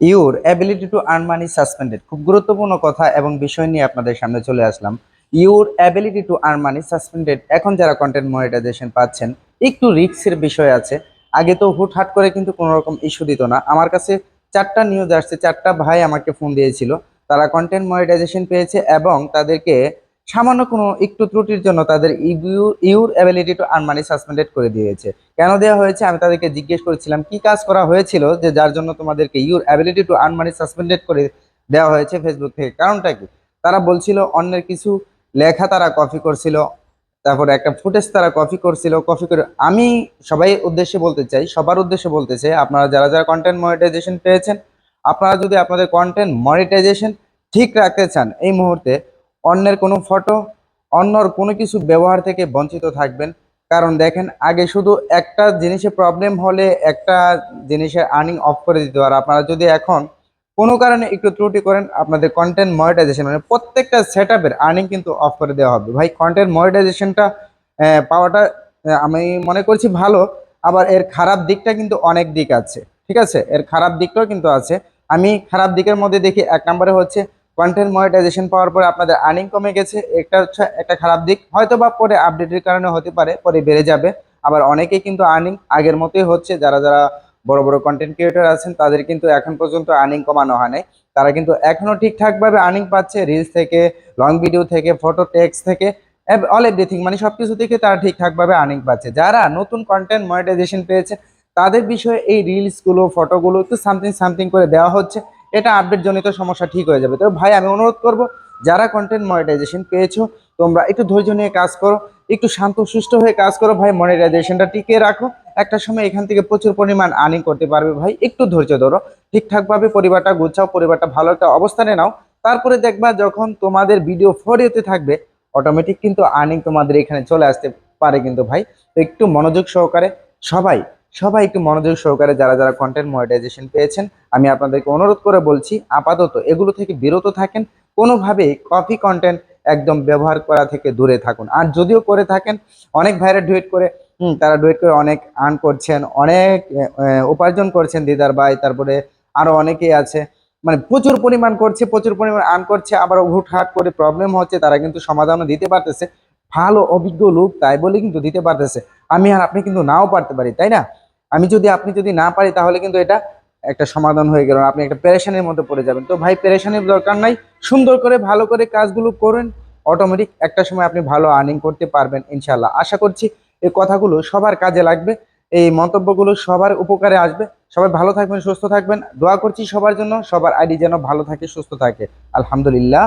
Your ability to earn money suspended. খুব গুরুত্বপূর্ণ কথা এবং বিষয় নিয়ে আপনাদের সামনে চলে আসলাম। Your ability to earn money suspended. এখন যারা কন্টেন্ট মনিটাইজেশন পাচ্ছেন, একটু রিস্কের বিষয় আছে। আগে তো হুটহাট করে কিন্তু কোনো রকম ইস্যু দিত না। আমার কাছে চারটা নিউজ আসছে, চারটা ভাই আমাকে ফোন দিয়েছিল। তারা কন্টেন্ট মনিটাইজেশন পেয়েছে এবং তাদেরকে সামান্য কোনো একটু ত্রুটির জন্য তাদের you- your ability to earn money suspended করে দিয়েছে। কেন দেওয়া হয়েছে? আমি তাদেরকে জিজ্ঞেস করেছিলাম, কি কাজ করা হয়েছিল যে যার জন্য তোমাদেরকে your ability to earn money suspended করে দেওয়া হয়েছে ফেসবুক থেকে? কারণটা কি? তারা বলছিল, অন্যের কিছু লেখা তারা কপি করছিল, তারপরে একটা ফুটেজ তারা কপি করছিল, কপি করে আমি সবাই উদ্দেশ্যে বলতে চাই, সবার উদ্দেশ্যে বলতে চাই, আপনারা যারা যারা কন্টেন্ট মনিটাইজেশন পেয়েছেন, আপনারা যদি আপনাদের কন্টেন্ট মনিটাইজেশন ঠিক রাখতে চান, এই মুহূর্তে অন্যের কোনো ফটো অন্যর কোনো কিছু ব্যবহার থেকে বঞ্চিত থাকবেন। কারণ দেখেন, আগে শুধু একটা জিনিসে প্রবলেম হলে একটা জিনিসের আর্নিং অফ করে দিতে আর আপনারা যদি এখন কোনো কারণে একটু ত্রুটি করেন, আপনাদের কন্টেন্ট মনিটাইজেশন মানে প্রত্যেকটা সেট আপের আর্নিং কিন্তু অফ করে দেওয়া হবে। ভাই কন্টেন্ট মনিটাইজেশনটা পাওয়াটা আমি মনে করছি ভালো, আবার এর খারাপ দিকটা কিন্তু অনেক দিক আছে। ঠিক আছে? এর খারাপ দিকটাও কিন্তু আছে। আমি খারাপ দিকের মধ্যে দেখি, এক নম্বরে হচ্ছে কন্টেন্ট মনিটাইজেশন পাওয়ার পরে আপনাদের আর্নিং কমে গেছে। একটা হচ্ছে, একটা খারাপ দিক। হয়তো বা পরে আপডেটের কারণে হতে পারে, পরে বেড়ে যাবে। আবার অনেকেই কিন্তু আর্নিং আগের মতোই হচ্ছে। যারা যারা বড় বড় কন্টেন্ট ক্রিয়েটর আছেন, তাদের কিন্তু এখন পর্যন্ত আর্নিং কমানো হয় নাই। তারা কিন্তু এখনও ঠিকঠাকভাবে আর্নিং পাচ্ছে। রিলস থেকে লং ভিডিও থেকে ফটো টেক্সট থেকে অল এভরিথিং মানে সব কিছু থেকে তারা ঠিকঠাকভাবে আর্নিং পাচ্ছে। যারা নতুন কন্টেন্ট মনিটাইজেশন পেয়েছে, তাদের বিষয়ে এই রিলসগুলো ফটোগুলো একটু সামথিং সামথিং করে দেওয়া হচ্ছে। এটা আপডেট জনিত সমস্যা ঠিক হয়ে যাবে। তো ভাই, আমি অনুরোধ করব, যারা কন্টেন্ট মনিটাইজেশন পেয়েছ, তোমরা একটু ধৈর্য নিয়ে কাজ করো, একটু শান্ত সুস্থ হয়ে কাজ করো। ভাই মনিটাইজেশনটা টিকিয়ে রাখো। একটা সময় এখান থেকে প্রচুর পরিমাণ আর্নিং করতে পারবে ভাই, একটু ধৈর্য ধরো। ঠিকঠাকভাবে পরিবারটা গুছাও, পরিবারটা ভালো একটা অবস্থানে নাও। তারপরে দেখবা যখন তোমাদের ভিডিও ফরিয়েতে থাকবে অটোমেটিক কিন্তু আর্নিং তোমাদের এখানে চলে আসতে পারে কিন্তু ভাই। তো একটু মনোযোগ সহকারে সবাই সবাই একটু মনোযোগ সহকারে যারা যারা কন্টেন্ট মনিটাইজেশন পেয়েছেন, আমি আপনাদেরকে অনুরোধ করে বলছি, আপাতত এগুলো থেকে বিরত থাকেন, কোনোভাবেই কপি কন্টেন্ট একদম ব্যবহার করা থেকে দূরে থাকুন। আর যদিও করে থাকেন, অনেক ভাইরা ডুয়েট করে তারা ডুয়েট করে অনেক আর্ন করছেন, অনেক উপার্জন করছেন দিদার ভাই, তারপরে আরও অনেকেই আছে। মানে প্রচুর পরিমাণ করছে, প্রচুর পরিমাণ আর্ন করছে, আবার হুটহাট করে প্রবলেম হচ্ছে, তারা কিন্তু সমাধানও দিতে পারতেছে। ভালো অভিজ্ঞ লোক, তাই বলে কিন্তু দিতে পারতেছে। আমি আর আপনি কিন্তু নাও পারতে পারি, তাই না? আমি যদি আপনি যদি না পারি, তাহলে কিন্তু এটা একটা সমাধান হয়ে গেল। আপনি একটা পেরেশানির মধ্যে পড়ে যাবেন। তো ভাই, পেরেশানির দরকার নাই। সুন্দর করে, ভালো করে কাজগুলো করেন। অটোমেটিক একটা সময় আপনি ভালো আর্নিং করতে পারবেন ইনশাল্লাহ আশা করছি এই কথাগুলো সবার কাজে লাগবে। এই মন্তব্যগুলো সবার উপকারে আসবে। সবাই ভালো থাকবেন, সুস্থ থাকবেন। দোয়া করছি সবার জন্য। সবার আইডি যেন ভালো থাকে, সুস্থ থাকে। আলহামদুলিল্লাহ।